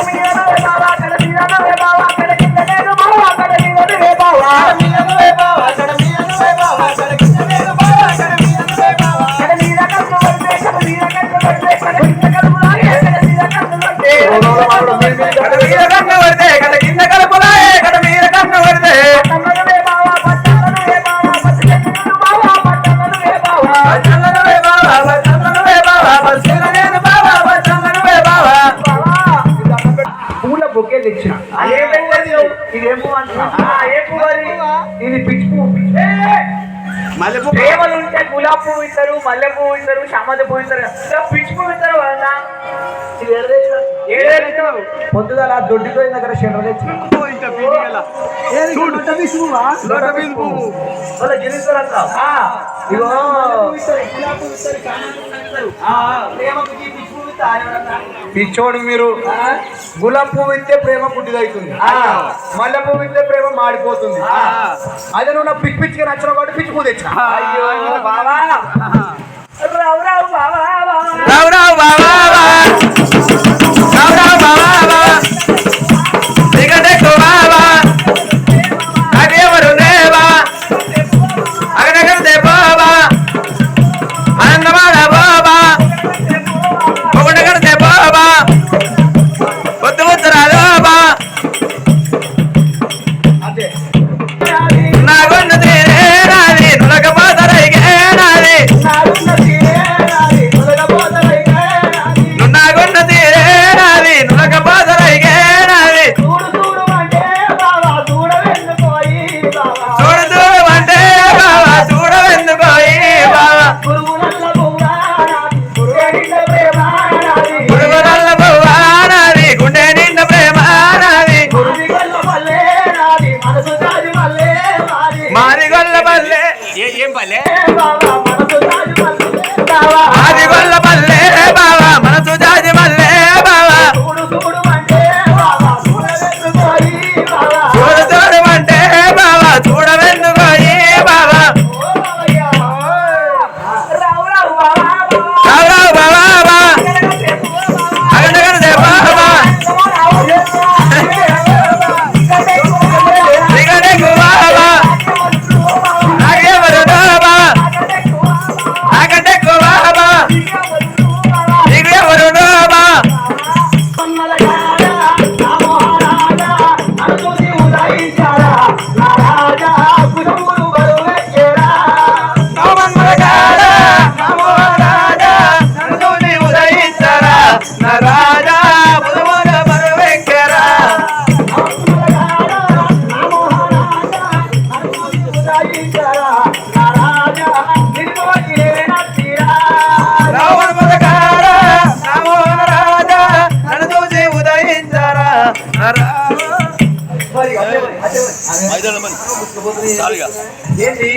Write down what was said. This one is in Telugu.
Tell me మల్లె ఇది ఉంటే గులాబ్ పువ్వు ఇస్తారు మల్లె పువ్వు ఇస్తారు చామంతి పువ్వు ఇస్తారు పిచ్చి పువ్వు ఇస్తారు కదా దొడ్డి పోయిన దగ్గర షెటర్ పిచ్చోడు మీరు గులాబ్ పువ్వు ఇస్తే ప్రేమ పుట్టిదవుతుంది మల్లె పువ్వు ఇస్తే ప్రేమ మాడిపోతుంది. అదే నువ్వు నా పిచ్చి పిచ్చిగా నచ్చిన కాబట్టి పిచ్చి పువ్వు తెచ్చా అయ్యో బావా. రావు రావు రావు రావు. ఏంటి?